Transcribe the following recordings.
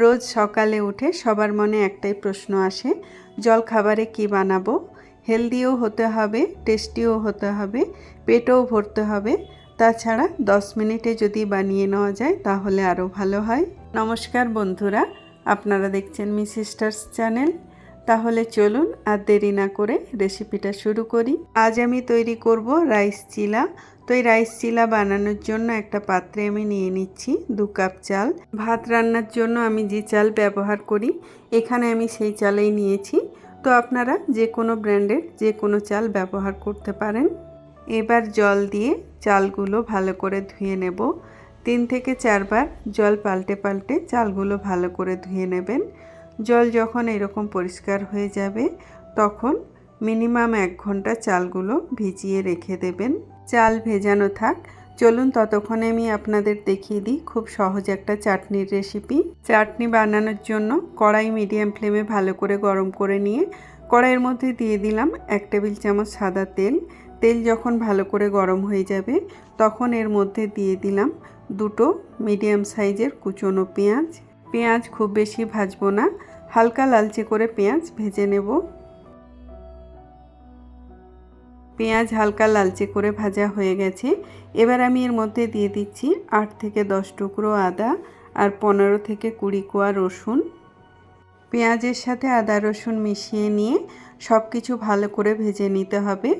রোজ সকালে উঠে সবার মনে একটাই প্রশ্ন আসে জল খাবারে কি বানাবো? হেলদিও হতে হবে, টেস্টিও হতে হবে, পেটও ভরতে হবে। তাছাড়া দশ মিনিটে যদি বানিয়ে নেওয়া যায় তাহলে আরও ভালো হয়। নমস্কার বন্ধুরা, আপনারা দেখছেন মি সিস্টার্স চ্যানেল। তাহলে চলুন আর দেরি না করে রেসিপিটা শুরু করি। আজ আমি তৈরি করব রাইস চিলা তো এই রাইস চিলা বানানোর জন্য একটা পাত্রে আমি নিয়ে নিচ্ছি দু কাপ চাল। ভাত রান্নার জন্য আমি যে চাল ব্যবহার করি, এখানে আমি সেই চালেই নিয়েছি। তো আপনারা যে কোনো ব্র্যান্ডের যে কোনো চাল ব্যবহার করতে পারেন। এবার জল দিয়ে চালগুলো ভালো করে ধুয়ে নেব। তিন থেকে চারবার জল পাল্টে পাল্টে চালগুলো ভালো করে ধুয়ে নেবেন। জল যখন এরকম পরিষ্কার হয়ে যাবে, তখন মিনিমাম এক ঘণ্টা চালগুলো ভিজিয়ে রেখে দেবেন। চাল ভেজানো থাক। চলুন ততক্ষণে আমি আপনাদের দেখিয়ে দিই খুব সহজ একটা চাটনির রেসিপি। চাটনি বানানোর জন্য কড়াই মিডিয়াম ফ্লেমে ভালো করে গরম করে নিয়ে কড়াইয়ের মধ্যে দিয়ে দিলাম এক টেবিল চামচ সাদা তেল। তেল যখন ভালো করে গরম হয়ে যাবে, তখন এর মধ্যে দিয়ে দিলাম দুটো মিডিয়াম সাইজের কুচনো পেঁয়াজ। পেঁয়াজ খুব বেশি ভাজবো না। হালকা লালচে করে পেঁয়াজ ভেজে নেব। পেঁয়াজ হালকা লালচে করে ভাজা হয়ে গেছে। এবার আমি এর মধ্যে দিয়ে দিচ্ছি আট থেকে দশ টুকরো আদা আর পনেরো থেকে কুড়ি কোয়া রসুন। পেঁয়াজের সাথে আদা রসুন মিশিয়ে নিয়ে সব কিছু ভালো করে ভেজে নিতে হবে,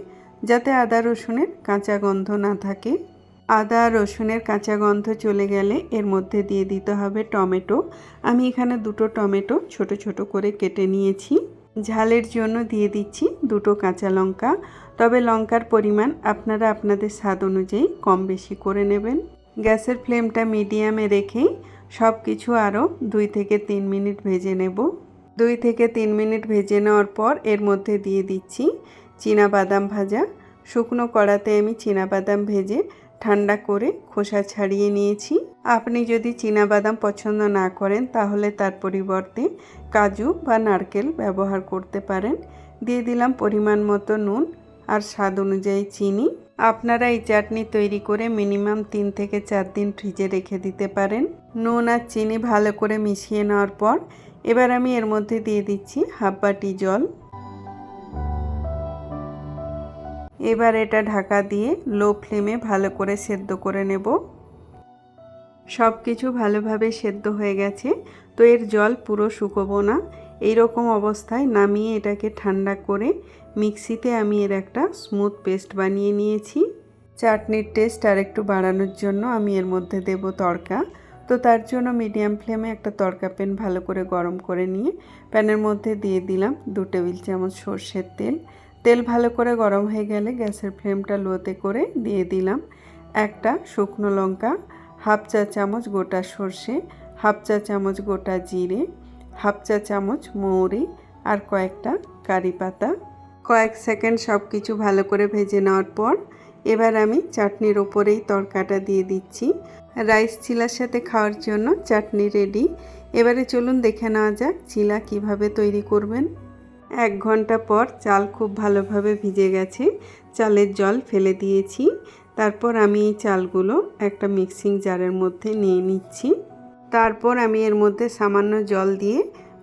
যাতে আদা রসুনের কাঁচা গন্ধ না থাকে। আদা, রসুনের কাঁচা গন্ধ চলে গেলে এর মধ্যে দিয়ে দিতে হবে টমেটো। আমি এখানে দুটো টমেটো ছোট ছোট করে কেটে নিয়েছি। ঝালের জন্য দিয়ে দিচ্ছি দুটো কাঁচা লঙ্কা। তবে লঙ্কার পরিমাণ আপনারা আপনাদের স্বাদ অনুযায়ী কম বেশি করে নেবেন। গ্যাসের ফ্লেমটা মিডিয়ামে রেখেই সব কিছু আরও দুই থেকে তিন মিনিট ভেজে নেব। দুই থেকে তিন মিনিট ভেজে নেওয়ার পর এর মধ্যে দিয়ে দিচ্ছি বাদাম ভাজা। শুকনো কড়াতে আমি বাদাম ভেজে ঠান্ডা করে খোসা ছাড়িয়ে নিয়েছি। আপনি যদি বাদাম পছন্দ না করেন, তাহলে তার পরিবর্তে কাজু বা নারকেল ব্যবহার করতে পারেন। দিয়ে দিলাম পরিমাণ মতো নুন আর স্বাদ অনুযায়ী চিনি। আপনারা এই চাটনি তৈরি করে মিনিমাম তিন থেকে চার দিন ফ্রিজে রেখে দিতে পারেন। নুন আর চিনি ভালো করে মিশিয়ে নেওয়ার পর, এবার আমি এর মধ্যে দিয়ে দিচ্ছি হাফ বাটি জল। এবার এটা ঢাকা দিয়ে লো ফ্লেমে ভালো করে সেদ্ধ করে নেব। সব কিছু ভালোভাবে সেদ্ধ হয়ে গেছে। তো এর জল পুরো শুকোবো না। এই রকম অবস্থায় নামিয়ে এটাকে ঠান্ডা করে মিক্সিতে আমি এর একটা স্মুথ পেস্ট বানিয়ে নিয়েছি। চাটনির টেস্ট আর একটু বাড়ানোর জন্য আমি এর মধ্যে দেব তড়কা। তো তার জন্য মিডিয়াম ফ্লেমে একটা তড়কা প্যান ভালো করে গরম করে নিয়ে প্যানের মধ্যে দিয়ে দিলাম দু টেবিল চামচ সর্ষের তেল। তেল ভালো করে গরম হয়ে গেলে গ্যাসের ফ্লেমটা লোতে করে দিয়ে দিলাম একটা শুকনো লঙ্কা, হাফ চা চামচ গোটা সর্ষে, হাফ চা চামচ গোটা জিরে, হাফ চা চামচ মৌরি আর কয়েকটা কারি পাতা। কয়েক সেকেন্ড সব কিছু ভালো করে ভেজে নেওয়ার পর এবার আমি চাটনির ওপরেই তরকাটা দিয়ে দিচ্ছি। রাইস চিলার সাথে খাওয়ার জন্য চাটনি রেডি। এবারে চলুন দেখে নেওয়া যাক চিলা কীভাবে তৈরি করবেন। এক ঘণ্টা পর চাল খুব ভালোভাবে ভিজে গেছে। চালের জল ফেলে দিয়েছি। তারপর আমি এই চালগুলো একটা মিক্সিং জারের মধ্যে নিয়ে নিচ্ছি। তারপর আমি এর মধ্যে সামান্য জল দিয়ে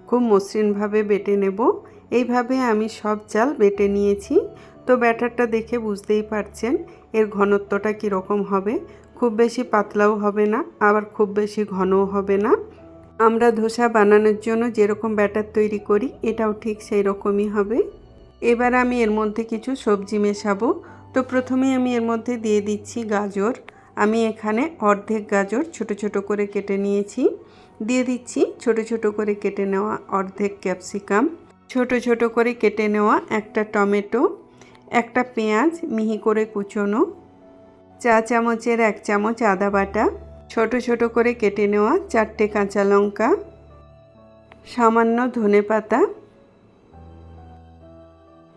খুব মসৃণভাবে বেটে নেব। এইভাবে আমি সব চাল বেটে নিয়েছি। তো ব্যাটারটা দেখে বুঝতেই পারছেন এর ঘনত্বটা কীরকম হবে। খুব বেশি পাতলাও হবে না, আবার খুব বেশি ঘনও হবে না। আমরা ধোসা বানানোর জন্য যেরকম ব্যাটার তৈরি করি, এটাও ঠিক সেই রকমই হবে। এবার আমি এর মধ্যে কিছু সবজি মেশাবো। তো প্রথমে আমি এর মধ্যে দিয়ে দিচ্ছি গাজর। আমি এখানে অর্ধেক গাজর ছোট ছোট করে কেটে নিয়েছি। দিয়ে দিচ্ছি ছোট ছোট করে কেটে নেওয়া অর্ধেক ক্যাপসিকাম। ছোট ছোট করে কেটে নেওয়া একটা টমেটো, একটা পেঁয়াজ মিহি করে কুচোনো, চা চামচের এক চামচ আদা বাটা ছোট ছোট করে কেটে নেওয়া চারটে কাঁচা লঙ্কা, সামান্য ধনে পাতা,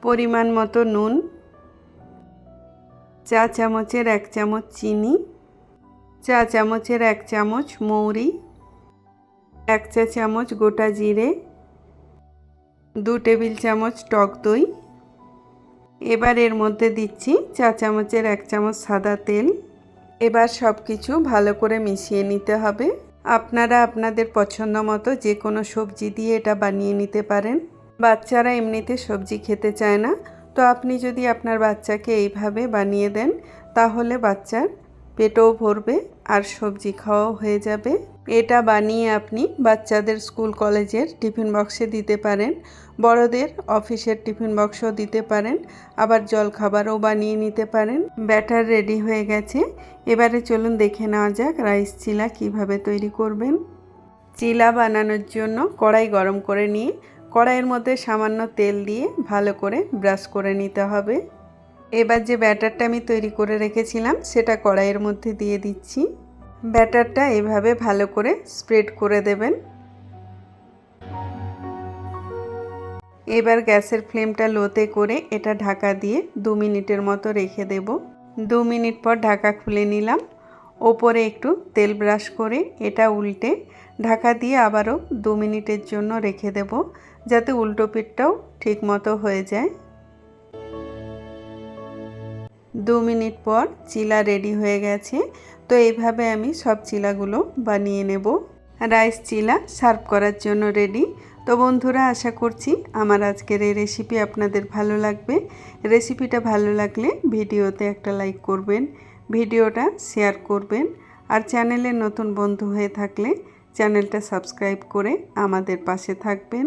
পরিমাণ মতো নুন, চা চামচের এক চামচ চিনি, চা চামচের এক চামচ মৌরি, এক চা চামচ গোটা জিরে, দু টেবিল চামচ টক দই। এবার এর মধ্যে দিচ্ছি চা চামচের এক চামচ সাদা তেল। এবার সব কিছু ভালো করে মিশিয়ে নিতে হবে। আপনারা আপনাদের পছন্দ মতো যে কোনো সবজি দিয়ে এটা বানিয়ে নিতে পারেন। বাচ্চারা এমনিতে সবজি খেতে চায় না। তো আপনি যদি আপনার বাচ্চাকে এইভাবে বানিয়ে দেন, তাহলে বাচ্চার পেটও ভরবে আর সবজি খাওয়াও হয়ে যাবে। এটা বানিয়ে আপনি বাচ্চাদের স্কুল, কলেজের টিফিন বক্সে দিতে পারেন। বড়দের অফিসের টিফিন বক্সও দিতে পারেন। আবার জলখাবারও বানিয়ে নিতে পারেন। ব্যাটার রেডি হয়ে গেছে। এবারে চলুন দেখে নেওয়া যাক রাইস চিলা কীভাবে তৈরি করবেন। চিলা বানানোর জন্য কড়াই গরম করে নিয়ে, কড়াইয়ের মধ্যে সামান্য তেল দিয়ে ভালো করে ব্রাশ করে নিতে হবে। এবার যে ব্যাটারটা আমি তৈরি করে রেখেছিলাম, সেটা কড়াইয়ের মধ্যে দিয়ে দিচ্ছি। ব্যাটারটা এভাবে ভালো করে স্প্রেড করে দেবেন। এবার গ্যাসের ফ্লেমটা লোতে করে এটা ঢাকা দিয়ে দু মিনিটের মতো রেখে দেব। দু মিনিট পর ঢাকা খুলে নিলাম। ওপরে একটু তেল ব্রাশ করে এটা উল্টে ঢাকা দিয়ে আবারও দু মিনিটের জন্য রেখে দেব, যাতে উল্টো পিঠটাও ঠিক মতো হয়ে যায়। দু মিনিট পর চিলা রেডি হয়ে গেছে। তো এইভাবে আমি সব চিলাগুলো বানিয়ে নেব। রাইস চিলা সার্ভ করার জন্য রেডি তো বন্ধুরা, আশা করছি আমার আজকের এই রেসিপি আপনাদের ভালো লাগবে। রেসিপিটা ভালো লাগলে ভিডিওতে একটা লাইক করবেন, ভিডিওটা শেয়ার করবেন। আর চ্যানেলে নতুন বন্ধু হয়ে থাকলে চ্যানেলটা সাবস্ক্রাইব করে আমাদের পাশে থাকবেন।